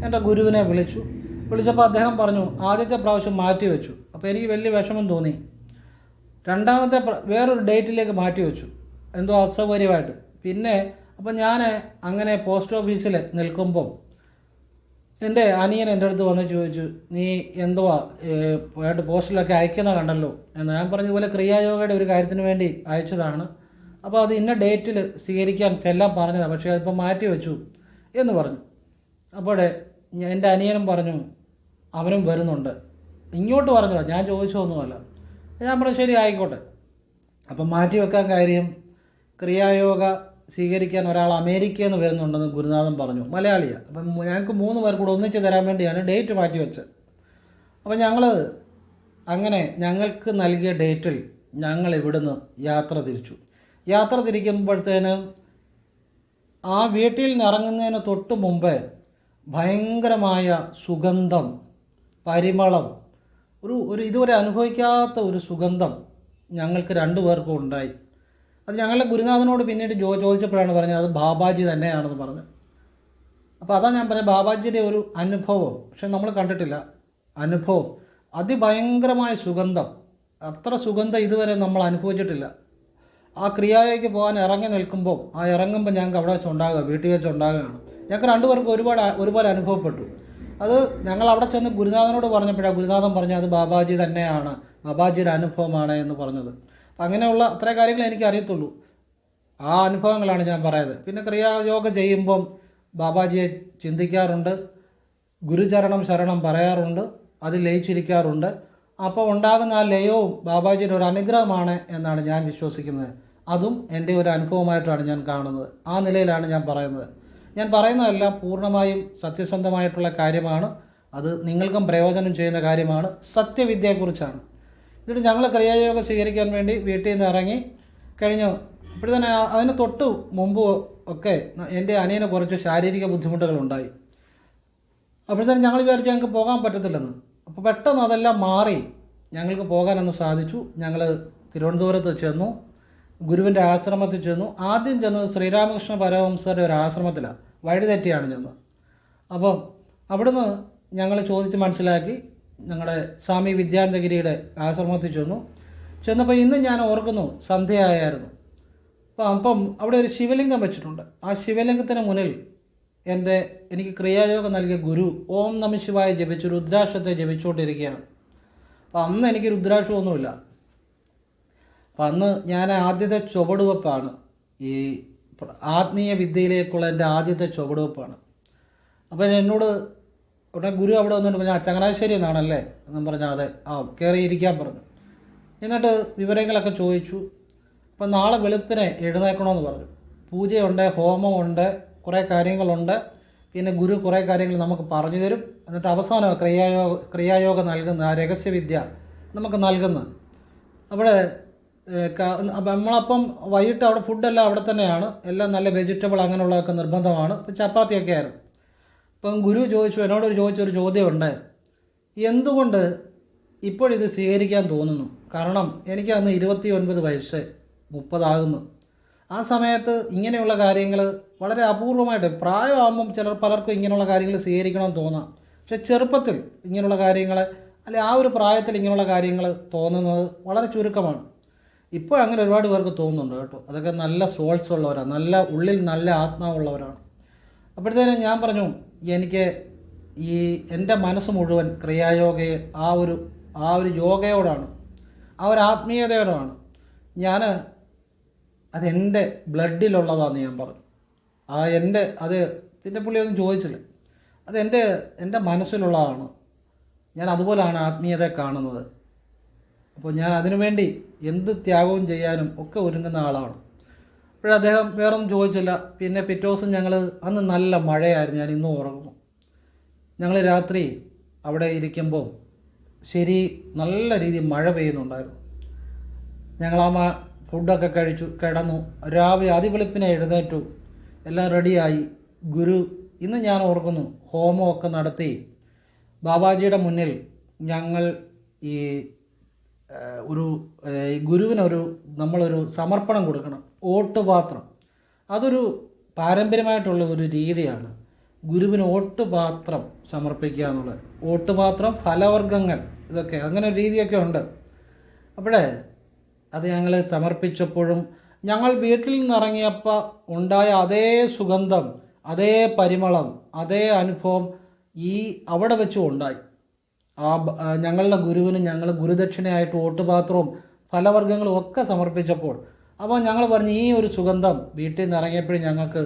എന്റെ ഗുരുവിനെ വിളിച്ചു. വിളിച്ചപ്പോൾ അദ്ദേഹം പറഞ്ഞു ആദ്യത്തെ പ്രാവശ്യം മാറ്റി വെച്ചു അപ്പോൾ എനിക്ക് വലിയ വിഷമം തോന്നി. രണ്ടാമത്തെ വേറൊരു ഡേറ്റിലേക്ക് മാറ്റി വെച്ചു എന്തോ അസൗകര്യമായിട്ട്. പിന്നെ അപ്പോൾ ഞാൻ അങ്ങനെ പോസ്റ്റ് ഓഫീസിൽ നിൽക്കുമ്പം എന്റെ അനിയൻ എന്റെ അടുത്ത് വന്ന് ചോദിച്ചു നീ എന്തുവാ വേണ്ട പോസ്റ്റിലൊക്കെ അയക്കുന്ന കണ്ടല്ലോ? എന്ന് ഞാൻ പറഞ്ഞതുപോലെ ക്രിയായോഗയുടെ ഒരു കാര്യത്തിന് വേണ്ടി അയച്ചതാണ്. അപ്പോൾ അത് ഇന്ന ഡേറ്റിൽ സ്വീകരിക്കാൻ ചെല്ലാൻ പറഞ്ഞതാണ് പക്ഷേ അതിപ്പോൾ മാറ്റി വെച്ചു എന്ന് പറഞ്ഞു. അപ്പോൾ എന്റെ അനിയനും പറഞ്ഞു അവനും വരുന്നുണ്ട്. ഇങ്ങോട്ട് പറഞ്ഞതാ. ഞാൻ ചോദിച്ചതൊന്നുമല്ല. ഞാൻ പറഞ്ഞു ശരി ആയിക്കോട്ടെ. അപ്പം മാറ്റി വെക്കാൻ കാര്യം ക്രിയായോഗ സ്വീകരിക്കാൻ ഒരാൾ അമേരിക്കയിൽ നിന്ന് വരുന്നുണ്ടെന്ന് ഗുരുനാഥൻ പറഞ്ഞു. മലയാളിയാണ് അപ്പം ഞങ്ങൾക്ക് മൂന്ന് പേർ കൂടെ ഒന്നിച്ച് തരാൻ വേണ്ടിയാണ് ഡേറ്റ് മാറ്റി വെച്ചത്. അപ്പം ഞങ്ങൾ അങ്ങനെ ഞങ്ങൾക്ക് നൽകിയ ഡേറ്റിൽ ഞങ്ങൾ ഇവിടുന്ന് യാത്ര തിരിച്ചു. യാത്ര തിരിക്കുമ്പോഴത്തേന് ആ വീട്ടിൽ നിന്ന് ഇറങ്ങുന്നതിന് തൊട്ട് മുമ്പ് ഭയങ്കരമായ സുഗന്ധം പരിമളം ഒരു ഒരു ഇതുവരെ അനുഭവിക്കാത്ത ഒരു സുഗന്ധം ഞങ്ങൾക്ക് രണ്ടു പേർക്കും ഉണ്ടായി. അത് ഞങ്ങളുടെ ഗുരുനാഥനോട് പിന്നീട് ജോ ചോദിച്ചപ്പോഴാണ് പറഞ്ഞത് അത് ബാബാജി തന്നെയാണെന്ന് പറഞ്ഞു അപ്പോൾ അതാ ഞാൻ പറഞ്ഞത് ബാബാജിയുടെ ഒരു അനുഭവം പക്ഷെ നമ്മൾ കണ്ടിട്ടില്ല. അനുഭവം അതിഭയങ്കരമായ സുഗന്ധം. അത്ര സുഗന്ധം ഇതുവരെ നമ്മൾ അനുഭവിച്ചിട്ടില്ല. ആ ക്രിയായിലേക്ക് പോകാൻ ഇറങ്ങി നിൽക്കുമ്പോൾ ആ ഇറങ്ങുമ്പോൾ ഞങ്ങൾക്ക് അവിടെ വെച്ച് ഉണ്ടാകുക വീട്ടിൽ വെച്ച് ഉണ്ടാകുകയാണ് ഞങ്ങൾക്ക് രണ്ടുപേർക്കും ഒരുപാട് ഒരുപോലെ അനുഭവപ്പെട്ടു. അത് ഞങ്ങൾ അവിടെ ചെന്ന് ഗുരുനാഥനോട് പറഞ്ഞപ്പോഴാണ് ഗുരുനാഥൻ പറഞ്ഞു അത് ബാബാജി തന്നെയാണ് ബാബാജിയുടെ അനുഭവമാണ് എന്ന് പറഞ്ഞത്. അങ്ങനെയുള്ള അത്ര കാര്യങ്ങൾ എനിക്ക് അറിയത്തുള്ളൂ. ആ അനുഭവങ്ങളാണ് ഞാൻ പറയുന്നത്. പിന്നെ ക്രിയായോഗ ചെയ്യുമ്പം ബാബാജിയെ ചിന്തിക്കാറുണ്ട് ഗുരുചരണം ശരണം പറയാറുണ്ട് അത് ലയിച്ചിരിക്കാറുണ്ട്. അപ്പോൾ ഉണ്ടാകുന്ന ആ ലയവും ബാബാജിയുടെ ഒരു അനുഗ്രഹമാണ് എന്നാണ് ഞാൻ വിശ്വസിക്കുന്നത്. അതും എന്റെ ഒരു അനുഭവമായിട്ടാണ് ഞാൻ കാണുന്നത്. ആ നിലയിലാണ് ഞാൻ പറയുന്നത്. ഞാൻ പറയുന്നതെല്ലാം പൂർണമായും സത്യസന്ധമായിട്ടുള്ള കാര്യമാണ്. അത് നിങ്ങൾക്കും പ്രയോജനം ചെയ്യുന്ന കാര്യമാണ്. സത്യവിദ്യയെക്കുറിച്ചാണ്. എന്നിട്ട് ഞങ്ങൾ ക്രിയായോഗം സ്വീകരിക്കാൻ വേണ്ടി വീട്ടിൽ നിന്ന് ഇറങ്ങി കഴിഞ്ഞു. അപ്പോൾ തന്നെ അതിന് തൊട്ട് മുമ്പ് ഒക്കെ എന്റെ അനിയന് കുറച്ച് ശാരീരിക ബുദ്ധിമുട്ടുകളുണ്ടായി. അപ്പോഴത്തേനും ഞങ്ങൾ വിചാരിച്ചു ഞങ്ങൾക്ക് പോകാൻ പറ്റത്തില്ലെന്ന്. അപ്പോൾ പെട്ടെന്ന് അതെല്ലാം മാറി ഞങ്ങൾക്ക് പോകാനൊന്ന് സാധിച്ചു. ഞങ്ങൾ തിരുവനന്തപുരത്ത് ചെന്നു. ഗുരുവിന്റെ ആശ്രമത്തിൽ ചെന്നു. ആദ്യം ചെന്നത് ശ്രീരാമകൃഷ്ണ പരമഹംസരുടെ ഒരു ആശ്രമത്തിലാണ് വഴിതെറ്റിയാണ് ചെന്നത്. അപ്പം അവിടുന്ന് ഞങ്ങൾ ചോദിച്ച് മനസ്സിലാക്കി ഞങ്ങളുടെ സ്വാമി വിദ്യാനന്ദഗിരിയുടെ ആശ്രമത്തിൽ ചെന്നു. ചെന്നപ്പോൾ ഇന്ന് ഞാൻ ഓർക്കുന്നു സന്ധ്യയായിരുന്നു അപ്പം അപ്പം അവിടെ ഒരു ശിവലിംഗം വെച്ചിട്ടുണ്ട്. ആ ശിവലിംഗത്തിന് മുന്നിൽ എന്റെ എനിക്ക് ക്രിയായോഗം നൽകിയ ഗുരു ഓം നമ ശിവായ ജപിച്ചു രുദ്രാക്ഷത്തെ ജപിച്ചുകൊണ്ടിരിക്കുകയാണ്. അപ്പം അന്ന് എനിക്ക് രുദ്രാക്ഷമൊന്നുമില്ല. അപ്പം അന്ന് ഞാൻ ആദ്യത്തെ ചുവടുവെപ്പാണ്. ഈ ആത്മീയ വിദ്യയിലേക്കുള്ള എന്റെ ആദ്യത്തെ ചുവടുവെപ്പാണ്. അപ്പം എന്നോട് ഉടനെ ഗുരു അവിടെ വന്നിട്ട് പറഞ്ഞു "ആ, ചങ്ങനാശ്ശേരി എന്നാണല്ലേ? എന്നും പറഞ്ഞാൽ അതെ. ആ കയറിയിരിക്കാൻ പറഞ്ഞു. എന്നിട്ട് വിവരങ്ങളൊക്കെ ചോദിച്ചു. അപ്പം നാളെ വെളുപ്പിനെ എഴുന്നേക്കണമെന്ന് പറഞ്ഞു. പൂജയുണ്ട് ഹോമമുണ്ട് കുറേ കാര്യങ്ങളുണ്ട്. പിന്നെ ഗുരു കുറേ കാര്യങ്ങൾ നമുക്ക് പറഞ്ഞു തരും. എന്നിട്ട് അവസാനം ക്രിയായോഗ ക്രിയായോഗം നൽകുന്ന രഹസ്യവിദ്യ നമുക്ക് നൽകുന്നത് അവിടെ നമ്മളപ്പം വൈകിട്ട് അവിടെ ഫുഡെല്ലാം അവിടെ തന്നെയാണ്. എല്ലാം നല്ല വെജിറ്റബിൾ അങ്ങനെയുള്ളതൊക്കെ നിർബന്ധമാണ്. ഇപ്പം ചപ്പാത്തിയൊക്കെ ആയിരുന്നു. അപ്പം ഗുരു ചോദിച്ചു എന്നോട് ചോദിച്ചൊരു ചോദ്യമുണ്ട്. എന്തുകൊണ്ട് ഇപ്പോഴിത് സ്വീകരിക്കാൻ തോന്നുന്നു? കാരണം എനിക്ക് അന്ന് ഇരുപത്തി ഒൻപത് വയസ്സ് മുപ്പതാകുന്നു. ആ സമയത്ത് ഇങ്ങനെയുള്ള കാര്യങ്ങൾ വളരെ അപൂർവമായിട്ട് പ്രായമാകുമ്പം ചിലർ പലർക്കും ഇങ്ങനെയുള്ള കാര്യങ്ങൾ സ്വീകരിക്കണമെന്ന് തോന്നാം. പക്ഷെ ചെറുപ്പത്തിൽ ഇങ്ങനെയുള്ള കാര്യങ്ങൾ അല്ലെ ആ ഒരു പ്രായത്തിൽ ഇങ്ങനെയുള്ള കാര്യങ്ങൾ തോന്നുന്നത് വളരെ ചുരുക്കമാണ്. ഇപ്പോൾ അങ്ങനെ ഒരുപാട് പേർക്ക് തോന്നുന്നുണ്ട് കേട്ടോ. അതൊക്കെ നല്ല സോൾസ് ഉള്ളവരാണ്. നല്ല ഉള്ളിൽ നല്ല ആത്മാവുള്ളവരാണ്. അപ്പോഴത്തേനും ഞാൻ പറഞ്ഞു എനിക്ക് ഈ എന്റെ മനസ്സ് മുഴുവൻ ക്രിയായോഗയെ ആ ഒരു ആ ഒരു യോഗയോടാണ് ആ ഒരു ആത്മീയതയോടാണ് ഞാൻ അതെന്റെ ബ്ലഡിലുള്ളതാണെന്ന് ഞാൻ പറഞ്ഞു. ആ എന്റെ അത് പിന്നെ പുള്ളിയൊന്നും ചോദിച്ചില്ല. അതെന്റെ എന്റെ മനസ്സിലുള്ളതാണ്. ഞാൻ അതുപോലാണ് ആത്മീയതയെ കാണുന്നത്. അപ്പോൾ ഞാൻ അതിനുവേണ്ടി എന്ത് ത്യാഗവും ചെയ്യാനും ഒക്കെ ഒരുങ്ങുന്ന ആളാണ്. അപ്പോഴദ്ദേഹം വേറൊന്നും ചോദിച്ചില്ല. പിന്നെ പിറ്റേ ദിവസം ഞങ്ങൾ അന്ന് നല്ല മഴയായിരുന്നു. ഞാൻ ഇന്നും ഉറങ്ങുന്നു. ഞങ്ങൾ രാത്രി അവിടെ ഇരിക്കുമ്പോൾ ശരി നല്ല രീതിയിൽ മഴ പെയ്യുന്നുണ്ടായിരുന്നു. ഞങ്ങൾ ആ ഫുഡൊക്കെ കഴിച്ചു കിടന്നു. രാവിലെ അതിവെളുപ്പിനെ എഴുന്നേറ്റു. എല്ലാം റെഡിയായി. ഗുരു ഇന്ന് ഞാൻ ഓർക്കുന്നു ഹോമമൊക്കെ നടത്തി. ബാബാജിയുടെ മുന്നിൽ ഞങ്ങൾ ഈ ഒരു ഗുരുവിനൊരു നമ്മളൊരു സമർപ്പണം കൊടുക്കണം. ഓട്ടുപാത്രം അതൊരു പാരമ്പര്യമായിട്ടുള്ള ഒരു രീതിയാണ് ഗുരുവിന് ഓട്ടുപാത്രം സമർപ്പിക്കുക എന്നുള്ളത്. ഓട്ടുപാത്രം ഫലവർഗങ്ങൾ ഇതൊക്കെ അങ്ങനെ ഒരു രീതിയൊക്കെ ഉണ്ട്. അപ്പോഴേ അത് ഞങ്ങൾ സമർപ്പിച്ചപ്പോഴും ഞങ്ങൾ വീട്ടിൽ നിന്നിറങ്ങിയപ്പോൾ ഉണ്ടായ അതേ സുഗന്ധം അതേ പരിമളം അതേ അനുഭവം ഈ അവിടെ വെച്ചും ഉണ്ടായി. ആ ഞങ്ങളുടെ ഗുരുവിന് ഞങ്ങൾ ഗുരുദക്ഷിണയായിട്ട് ഓട്ടുപാത്രവും ഫലവർഗങ്ങളും ഒക്കെ സമർപ്പിച്ചപ്പോൾ അപ്പോൾ ഞങ്ങൾ പറഞ്ഞു ഈ ഒരു സുഗന്ധം വീട്ടിൽ നിന്ന് ഇറങ്ങിയപ്പോഴും ഞങ്ങൾക്ക്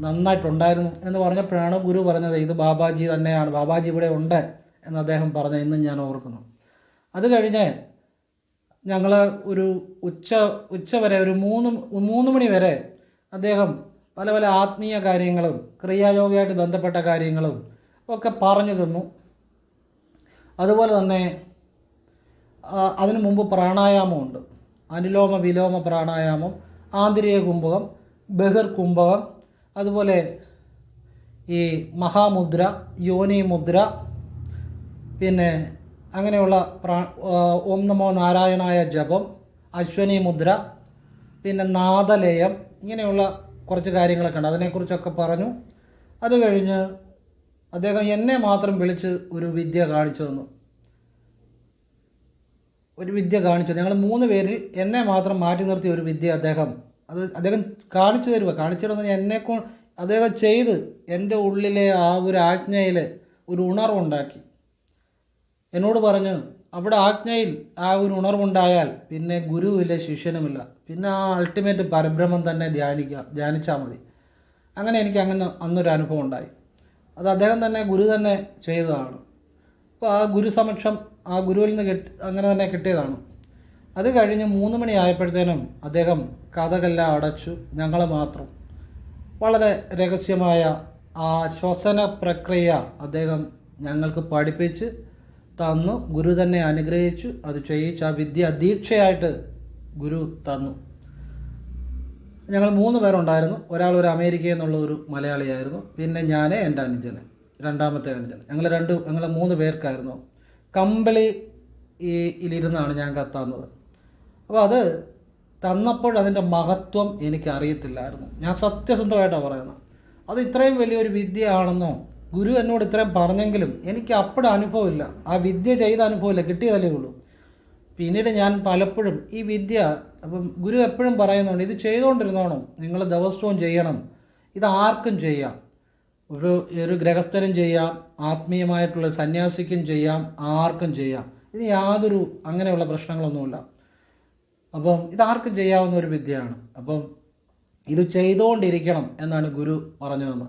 നന്നായിട്ടുണ്ടായിരുന്നു എന്ന് പറഞ്ഞപ്പോഴാണ് ഗുരു പറഞ്ഞത് ഇത് ബാബാജി തന്നെയാണ് ബാബാജി ഇവിടെ ഉണ്ട് എന്ന് അദ്ദേഹം പറഞ്ഞ ഇന്നും ഞാൻ ഓർക്കുന്നു. അത് കഴിഞ്ഞ് ഞങ്ങൾ ഒരു ഉച്ച ഉച്ച വരെ ഒരു മൂന്ന് മൂന്ന് മണി വരെ അദ്ദേഹം പല പല ആത്മീയ കാര്യങ്ങളും ക്രിയായോഗയായിട്ട് ബന്ധപ്പെട്ട കാര്യങ്ങളും ഒക്കെ പറഞ്ഞു തന്നു. അതുപോലെ തന്നെ അതിനു മുമ്പ് പ്രാണായാമമുണ്ട് അനുലോമ വിലോമ പ്രാണായാമം ആന്തരിക കുംഭകം ബഹിർ കുംഭകം അതുപോലെ ഈ മഹാമുദ്ര യോനി മുദ്ര പിന്നെ അങ്ങനെയുള്ള പ്രാ ഓം നമോ നാരായണായ ജപം അശ്വനി മുദ്ര പിന്നെ നാദലയം ഇങ്ങനെയുള്ള കുറച്ച് കാര്യങ്ങളൊക്കെ ഉണ്ട്. അതിനെക്കുറിച്ചൊക്കെ പറഞ്ഞു. അത് കഴിഞ്ഞ് അദ്ദേഹം എന്നെ മാത്രം വിളിച്ച് ഒരു വിദ്യ കാണിച്ചു തന്നു. ഒരു വിദ്യ കാണിച്ചു ഞങ്ങൾ മൂന്ന് പേരിൽ എന്നെ മാത്രം മാറ്റി നിർത്തിയ ഒരു വിദ്യ അദ്ദേഹം. അത് അദ്ദേഹം കാണിച്ചു തരുക കാണിച്ചു തരുന്ന എന്നെ അദ്ദേഹം ചെയ്ത് എന്റെ ഉള്ളിലെ ആ ഒരു ആജ്ഞയിൽ ഒരു ഉണർവുണ്ടാക്കി. എന്നോട് പറഞ്ഞു അവിടെ ആജ്ഞയിൽ ആ ഒരു ഉണർവുണ്ടായാൽ പിന്നെ ഗുരുവില്ല ശിഷ്യനുമില്ല. പിന്നെ ആ അൾട്ടിമേറ്റ് പരബ്രഹ്മം തന്നെ ധ്യാനിക്കുക ധ്യാനിച്ചാൽ മതി. അങ്ങനെ എനിക്ക് അങ്ങനെ അന്നൊരു അനുഭവം ഉണ്ടായി. അത് അദ്ദേഹം തന്നെ ഗുരു തന്നെ ചെയ്തതാണ്. അപ്പോൾ ആ ഗുരു സമക്ഷം ആ ഗുരുവിൽ നിന്ന് കിട്ടി അങ്ങനെ തന്നെ കിട്ടിയതാണ്. അത് കഴിഞ്ഞ് മൂന്ന് മണി ആയപ്പോഴത്തേനും അദ്ദേഹം കഥകളെല്ലാം അടച്ചു ഞങ്ങൾ മാത്രം. വളരെ രഹസ്യമായ ആ ശ്വസന പ്രക്രിയ അദ്ദേഹം ഞങ്ങൾക്ക് പഠിപ്പിച്ച് തന്നു ഗുരു തന്നെ അനുഗ്രഹിച്ചു അത് ചെയ്യിച്ച് ആ വിദ്യ ദീക്ഷയായിട്ട് ഗുരു തന്നു. ഞങ്ങൾ മൂന്ന് പേരുണ്ടായിരുന്നു. ഒരാൾ ഒരു അമേരിക്ക നിന്നുള്ള ഒരു മലയാളിയായിരുന്നു. പിന്നെ ഞാൻ എന്റെ അനുജന് രണ്ടാമത്തെ അനുജൻ. ഞങ്ങൾ രണ്ട് ഞങ്ങൾ മൂന്ന് പേർക്കായിരുന്നു. കമ്പിളി ഇലിരുന്നാണ് ഞാൻ കത്താന്നത് അപ്പോൾ അത് തന്നപ്പോൾ അതിന്റെ മഹത്വം എനിക്കറിയത്തില്ലായിരുന്നു. ഞാൻ സത്യസന്ധമായിട്ടാണ് പറയുന്നത്. അത് ഇത്രയും വലിയൊരു വിദ്യയാണെന്നോ ഗുരു എന്നോട് ഇത്രയും പറഞ്ഞെങ്കിലും എനിക്ക് അപ്പോഴും അനുഭവമില്ല. ആ വിദ്യ ചെയ്ത അനുഭവമില്ല കിട്ടിയതല്ലേ ഉള്ളൂ. പിന്നീട് ഞാൻ പലപ്പോഴും ഈ വിദ്യ അപ്പം ഗുരു എപ്പോഴും പറയുന്നുണ്ട് ഇത് ചെയ്തുകൊണ്ടിരുന്നോണം നിങ്ങൾ ദിവസവും ചെയ്യണം. ഇത് ആർക്കും ചെയ്യാം. ഒരു ഒരു ഗ്രഹസ്ഥനും ചെയ്യാം ആത്മീയമായിട്ടുള്ള സന്യാസിക്കും ചെയ്യാം ആർക്കും ചെയ്യാം. ഇത് യാതൊരു അങ്ങനെയുള്ള പ്രശ്നങ്ങളൊന്നുമില്ല. അപ്പം ഇതാർക്കും ചെയ്യാവുന്ന ഒരു വിദ്യയാണ്. അപ്പം ഇത് ചെയ്തുകൊണ്ടിരിക്കണം എന്നാണ് ഗുരു പറഞ്ഞു തന്നത്.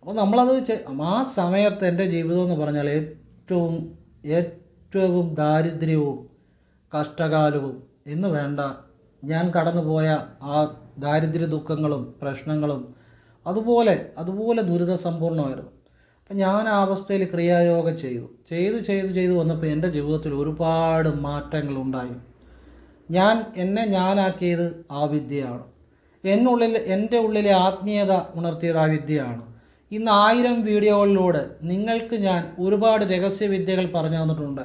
അപ്പോൾ നമ്മളത് ആ സമയത്ത് എന്റെ ജീവിതം എന്ന് പറഞ്ഞാൽ ഏറ്റവും ഏറ്റവും ദാരിദ്ര്യവും കഷ്ടകാലവും എന്ന് വേണ്ട ഞാൻ കടന്നുപോയ ആ ദാരിദ്ര്യ ദുഃഖങ്ങളും പ്രശ്നങ്ങളും അതുപോലെ അതുപോലെ ദുരിത സമ്പൂർണമായിരുന്നു അപ്പം ഞാൻ ആ അവസ്ഥയിൽ ക്രിയായോഗ ചെയ്തു. ചെയ്തു ചെയ്തു ചെയ്തു വന്നപ്പോൾ എന്റെ ജീവിതത്തിൽ ഒരുപാട് മാറ്റങ്ങൾ ഉണ്ടായി. ഞാൻ എന്നെ ഞാനാക്കിയത് ആ വിദ്യയാണ്. എന്നുള്ളിൽ എന്റെ ഉള്ളിലെ ആത്മീയത ഉണർത്തിയത് ആ വിദ്യയാണ്. ഇന്ന് ആയിരം വീഡിയോകളിലൂടെ നിങ്ങൾക്ക് ഞാൻ ഒരുപാട് രഹസ്യവിദ്യകൾ പറഞ്ഞു തന്നിട്ടുണ്ട്.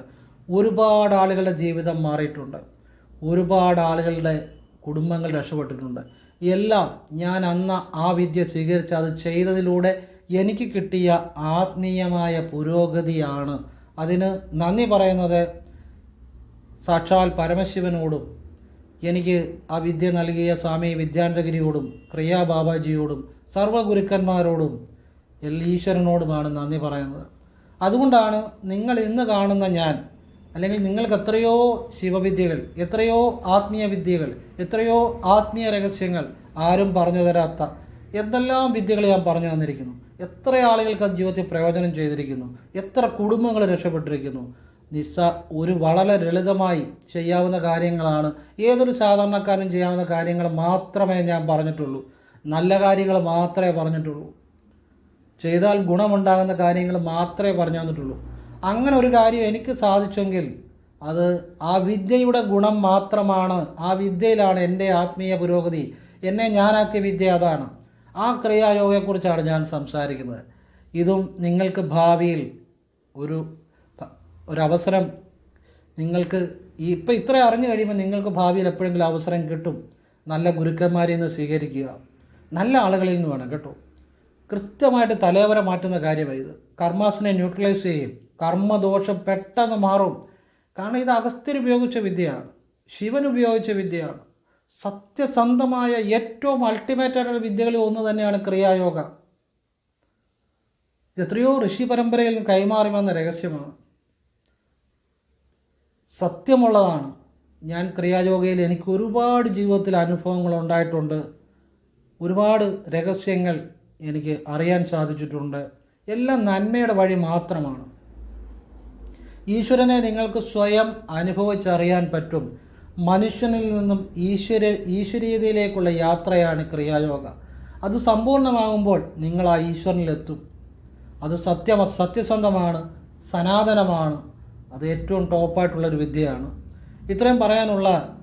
ഒരുപാട് ആളുകളുടെ ജീവിതം മാറിയിട്ടുണ്ട്. ഒരുപാട് ആളുകളുടെ കുടുംബങ്ങൾ രക്ഷപ്പെട്ടിട്ടുണ്ട്. എല്ലാം ഞാൻ അന്ന് ആ വിദ്യ സ്വീകരിച്ച് അത് ചെയ്തതിലൂടെ എനിക്ക് കിട്ടിയ ആത്മീയമായ പുരോഗതിയാണ്. അതിന് നന്ദി പറയുന്നത് സാക്ഷാൽ പരമശിവനോടും എനിക്ക് ആ വിദ്യ നൽകിയ സ്വാമി വിദ്യാനന്ദഗിരിയോടും ക്രിയാ ബാബാജിയോടും സർവഗുരുക്കന്മാരോടും ഈശ്വരനോടുമാണ് നന്ദി പറയുന്നത്. അതുകൊണ്ടാണ് നിങ്ങൾ ഇന്ന് കാണുന്ന ഞാൻ അല്ലെങ്കിൽ നിങ്ങൾക്ക് എത്രയോ ശിവവിദ്യകൾ എത്രയോ ആത്മീയ വിദ്യകൾ എത്രയോ ആത്മീയ രഹസ്യങ്ങൾ ആരും പറഞ്ഞു തരാത്ത എന്തെല്ലാം വിദ്യകൾ ഞാൻ പറഞ്ഞു തന്നിരിക്കുന്നു. എത്ര ആളുകൾക്ക് ആ ജീവിതത്തിൽ പ്രയോജനം ചെയ്തിരിക്കുന്നു. എത്ര കുടുംബങ്ങൾ രക്ഷപ്പെട്ടിരിക്കുന്നു. നിസ്സ ഒരു വളരെ ലളിതമായി ചെയ്യാവുന്ന കാര്യങ്ങളാണ്. ഏതൊരു സാധാരണക്കാരനും ചെയ്യാവുന്ന കാര്യങ്ങൾ മാത്രമേ ഞാൻ പറഞ്ഞിട്ടുള്ളൂ. നല്ല കാര്യങ്ങൾ മാത്രമേ പറഞ്ഞിട്ടുള്ളൂ. ചെയ്താൽ ഗുണമുണ്ടാകുന്ന കാര്യങ്ങൾ മാത്രമേ പറഞ്ഞു തന്നിട്ടുള്ളൂ. അങ്ങനെ ഒരു കാര്യം എനിക്ക് സാധിച്ചെങ്കിൽ അത് ആ വിദ്യയുടെ ഗുണം മാത്രമാണ്. ആ വിദ്യയിലാണ് എന്റെ ആത്മീയ പുരോഗതി. എന്നെ ഞാനാക്കിയ വിദ്യ അതാണ്. ആ ക്രിയായോഗയെക്കുറിച്ചാണ് ഞാൻ സംസാരിക്കുന്നത്. ഇതും നിങ്ങൾക്ക് ഭാവിയിൽ ഒരു ഒരവസരം നിങ്ങൾക്ക് ഈ ഇപ്പം ഇത്ര അറിഞ്ഞു കഴിയുമ്പോൾ നിങ്ങൾക്ക് ഭാവിയിൽ എപ്പോഴെങ്കിലും അവസരം കിട്ടും. നല്ല ഗുരുക്കന്മാരിൽ നിന്ന് സ്വീകരിക്കുക. നല്ല ആളുകളിൽ നിന്ന് വേണം കേട്ടോ. കൃത്യമായിട്ട് തലവര മാറ്റുന്ന കാര്യമായി ഇത്. കർമാസിനെ ന്യൂട്രലൈസ് ചെയ്യും. കർമ്മദോഷം പെട്ടെന്ന് മാറും. കാരണം ഇത് അഗസ്ത്യർ ഉപയോഗിച്ച വിദ്യയാണ്. ശിവൻ ഉപയോഗിച്ച വിദ്യയാണ്. സത്യസന്ധമായ ഏറ്റവും അൾട്ടിമേറ്റായിട്ടുള്ള വിദ്യകളിൽ ഒന്ന് തന്നെയാണ് ക്രിയായോഗ. എത്രയോ ഋഷി പരമ്പരയിൽ നിന്ന് കൈമാറി വന്ന രഹസ്യമാണ്. സത്യമുള്ളതാണ്. ഞാൻ ക്രിയായോഗയിൽ എനിക്ക് ഒരുപാട് ജീവിതത്തിൽ അനുഭവങ്ങൾ ഉണ്ടായിട്ടുണ്ട്. ഒരുപാട് രഹസ്യങ്ങൾ എനിക്ക് അറിയാൻ സാധിച്ചിട്ടുണ്ട്. എല്ലാം നന്മയുടെ വഴി മാത്രമാണ്. ഈശ്വരനെ നിങ്ങൾക്ക് സ്വയം അനുഭവിച്ചറിയാൻ പറ്റും. മനുഷ്യനിൽ നിന്നും ഈശ്വര ഈശ്വരീയതയിലേക്കുള്ള യാത്രയാണ് ക്രിയായോഗ. അത് സമ്പൂർണമാകുമ്പോൾ നിങ്ങൾ ആ ഈശ്വരനിലെത്തും. അത് സത്യ സത്യസന്ധമാണ് സനാതനമാണ്. അത് ഏറ്റവും ടോപ്പായിട്ടുള്ളൊരു വിദ്യയാണ്. ഇത്രയും പറയാനുള്ള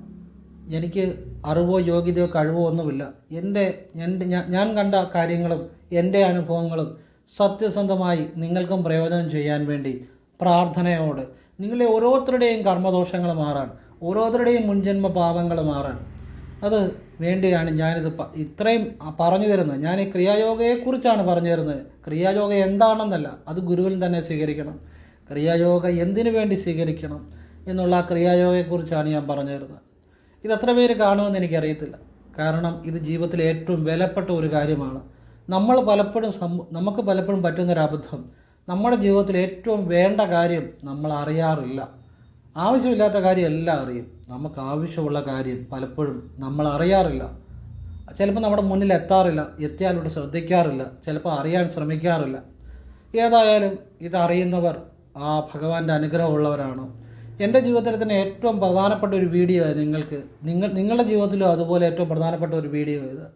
എനിക്ക് അറിവോ യോഗ്യതയോ കഴിവോ ഒന്നുമില്ല. എന്റെ എന്റെ ഞാൻ- കണ്ട കാര്യങ്ങളും എന്റെ അനുഭവങ്ങളും സത്യസന്ധമായി നിങ്ങൾക്കും പ്രയോജനം ചെയ്യാൻ വേണ്ടി പ്രാർത്ഥനയോടെ. നിങ്ങളെ ഓരോരുത്തരുടെയും കർമ്മദോഷങ്ങൾ മാറാൻ ഓരോരുത്തരുടെയും മുൻജന്മ പാപങ്ങൾ മാറാൻ. അത് വേണ്ടിയാണ് ഞാനിത് ഇത്രയും പറഞ്ഞു തരുന്നത്. ഞാൻ ഈ ക്രിയായോഗയെക്കുറിച്ചാണ് പറഞ്ഞു തരുന്നത്. ക്രിയായോഗ എന്താണെന്നല്ല അത് ഗുരുവിൽ തന്നെ സ്വീകരിക്കണം. ക്രിയായോഗ എന്തിനു വേണ്ടി സ്വീകരിക്കണം എന്നുള്ള ആ ക്രിയായോഗയെക്കുറിച്ചാണ് ഞാൻ പറഞ്ഞു തരുന്നത്. ഇത് എത്ര പേര് കാണുമെന്ന് എനിക്കറിയത്തില്ല. കാരണം ഇത് ജീവിതത്തിലെ ഏറ്റവും വിലപ്പെട്ട ഒരു കാര്യമാണ്. നമ്മൾ പലപ്പോഴും നമുക്ക് പലപ്പോഴും പറ്റുന്നൊരു അബദ്ധം നമ്മുടെ ജീവിതത്തിൽ ഏറ്റവും വേണ്ട കാര്യം നമ്മൾ അറിയാറില്ല. ആവശ്യമില്ലാത്ത കാര്യം എല്ലാം അറിയും. നമുക്ക് ആവശ്യമുള്ള കാര്യം പലപ്പോഴും നമ്മൾ അറിയാറില്ല. ചിലപ്പോൾ നമ്മുടെ മുന്നിൽ എത്താറില്ല. എത്തിയാലോട്ട് ശ്രദ്ധിക്കാറില്ല. ചിലപ്പോൾ അറിയാൻ ശ്രമിക്കാറില്ല. ഏതായാലും ഇതറിയുന്നവർ ആ ഭഗവാന്റെ അനുഗ്രഹമുള്ളവരാണ്. എന്റെ ജീവിതത്തിൽ തന്നെ ഏറ്റവും പ്രധാനപ്പെട്ട ഒരു വീഡിയോ നിങ്ങൾക്ക് നിങ്ങൾ നിങ്ങളുടെ ജീവിതത്തിലും അതുപോലെ ഏറ്റവും പ്രധാനപ്പെട്ട ഒരു വീഡിയോ ഇത്.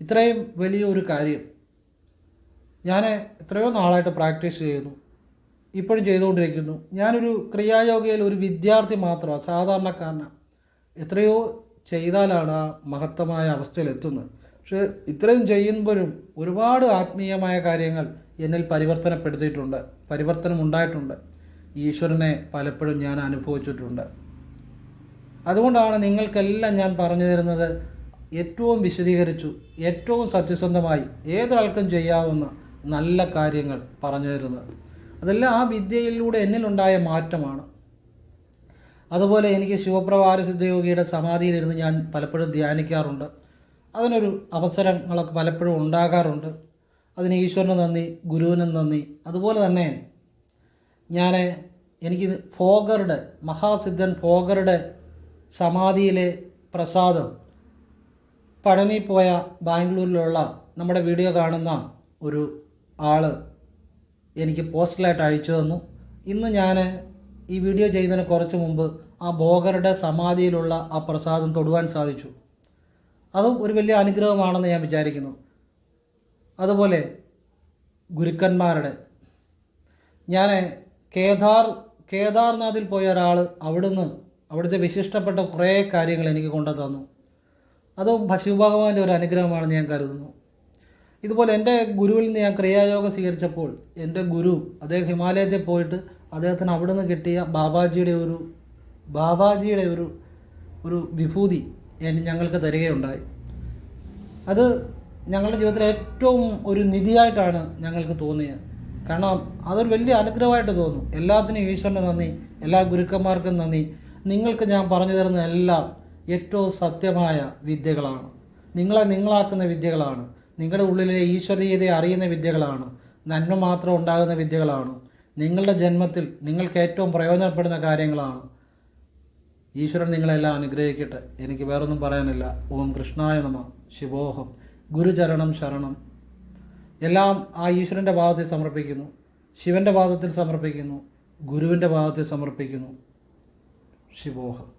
ഇത്രയും വലിയൊരു കാര്യം. ഞാൻ എത്രയോ നാളായിട്ട് പ്രാക്ടീസ് ചെയ്യുന്നു. ഇപ്പോഴും ചെയ്തുകൊണ്ടിരിക്കുന്നു. ഞാനൊരു ക്രിയായോഗയിൽ ഒരു വിദ്യാർത്ഥി മാത്രമാണ് സാധാരണക്കാരനാണ് എത്രയോ ചെയ്താലാണ് ആ മഹത്തമായ അവസ്ഥയിലെത്തുന്നത്. പക്ഷേ ഇത്രയും ചെയ്യുമ്പോഴും ഒരുപാട് ആത്മീയമായ കാര്യങ്ങൾ എന്നിൽ പരിവർത്തനപ്പെടുത്തിയിട്ടുണ്ട് പരിവർത്തനം ഉണ്ടായിട്ടുണ്ട് ഈശ്വരനെ പലപ്പോഴും ഞാൻ അനുഭവിച്ചിട്ടുണ്ട്. അതുകൊണ്ടാണ് നിങ്ങൾക്കെല്ലാം ഞാൻ പറഞ്ഞു തരുന്നത് ഏറ്റവും വിശദീകരിച്ചു ഏറ്റവും സത്യസന്ധമായി ഏതൊരാൾക്കും ചെയ്യാവുന്ന നല്ല കാര്യങ്ങൾ പറഞ്ഞു തരുന്നത് അതെല്ലാം ആ വിദ്യയിലൂടെ എന്നിലുണ്ടായ മാറ്റമാണ്. അതുപോലെ എനിക്ക് ശിവപ്രഭാര സിദ്ധയോഗിയുടെ സമാധിയിലിരുന്ന് ഞാൻ പലപ്പോഴും ധ്യാനിക്കാറുണ്ട്. അതിനൊരു അവസരങ്ങളൊക്കെ പലപ്പോഴും ഉണ്ടാകാറുണ്ട്. അതിന് ഈശ്വരന് നന്ദി ഗുരുവിനും നന്ദി. അതുപോലെ തന്നെ ഞാൻ എനിക്ക് ഫോഗറുടെ മഹാസിദ്ധൻ ഫോഗറുടെ സമാധിയിലെ പ്രസാദം പഴനി പോയ ബാംഗ്ലൂരിലുള്ള നമ്മുടെ വീഡിയോ കാണുന്ന ഒരു ആൾ എനിക്ക് പോസ്റ്റലായിട്ട് അയച്ചു തന്നു. ഇന്ന് ഞാൻ ഈ വീഡിയോ ചെയ്യുന്നതിന് കുറച്ച് മുമ്പ് ആ ബോഗറുടെ സമാധിയിലുള്ള ആ പ്രസാദം തൊടുവാൻ സാധിച്ചു. അതും ഒരു വലിയ അനുഗ്രഹമാണെന്ന് ഞാൻ വിചാരിക്കുന്നു. അതുപോലെ ഗുരുക്കന്മാരുടെ ഞാൻ കേദാർ കേദാർനാഥിൽ പോയ ഒരാൾ അവിടുന്ന് അവിടുത്തെ വിശിഷ്ടപ്പെട്ട കുറേ കാര്യങ്ങൾ എനിക്ക് കൊണ്ടു തന്നു അതും ശിവഭഗവാന്റെ ഒരു അനുഗ്രഹമാണെന്ന് ഞാൻ കരുതുന്നു. ഇതുപോലെ എന്റെ ഗുരുവിൽ നിന്ന് ഞാൻ ക്രിയായോഗം സ്വീകരിച്ചപ്പോൾ എന്റെ ഗുരു അദ്ദേഹം ഹിമാലയത്തിൽ പോയിട്ട് അദ്ദേഹത്തിന് അവിടെ നിന്ന് കിട്ടിയ ബാബാജിയുടെ ഒരു ബാബാജിയുടെ ഒരു ഒരു വിഭൂതി ഞങ്ങൾക്ക് തരികയുണ്ടായി. അത് ഞങ്ങളുടെ ജീവിതത്തിലെ ഏറ്റവും ഒരു നിധിയായിട്ടാണ് ഞങ്ങൾക്ക് തോന്നിയത്. കാരണം അതൊരു വലിയ അനുഗ്രഹമായിട്ട് തോന്നും. എല്ലാത്തിനും ഈശ്വരന് നന്ദി എല്ലാ ഗുരുക്കന്മാർക്കും നന്ദി. നിങ്ങൾക്ക് ഞാൻ പറഞ്ഞു തരുന്ന എല്ലാം ഏറ്റവും സത്യമായ വിദ്യകളാണ്. നിങ്ങളെ നിങ്ങളാക്കുന്ന വിദ്യകളാണ്. നിങ്ങളുടെ ഉള്ളിലെ ഈശ്വരീയതയെ അറിയുന്ന വിദ്യകളാണ്. നന്മ മാത്രം ഉണ്ടാകുന്ന വിദ്യകളാണ്. നിങ്ങളുടെ ജന്മത്തിൽ നിങ്ങൾക്ക് ഏറ്റവും പ്രയോജനപ്പെടുന്ന കാര്യങ്ങളാണ്. ഈശ്വരൻ നിങ്ങളെല്ലാം അനുഗ്രഹിക്കട്ടെ. എനിക്ക് വേറൊന്നും പറയാനില്ല. ഓം കൃഷ്ണായ നമ. ശിവോഹം. ഗുരുചരണം ശരണം. എല്ലാം ആ ഈശ്വരന്റെ ഭാഗത്തിൽ സമർപ്പിക്കുന്നു. ശിവന്റെ ഭാഗത്തിൽ സമർപ്പിക്കുന്നു. ഗുരുവിന്റെ ഭാഗത്തിൽ സമർപ്പിക്കുന്നു. ശിവോഹം.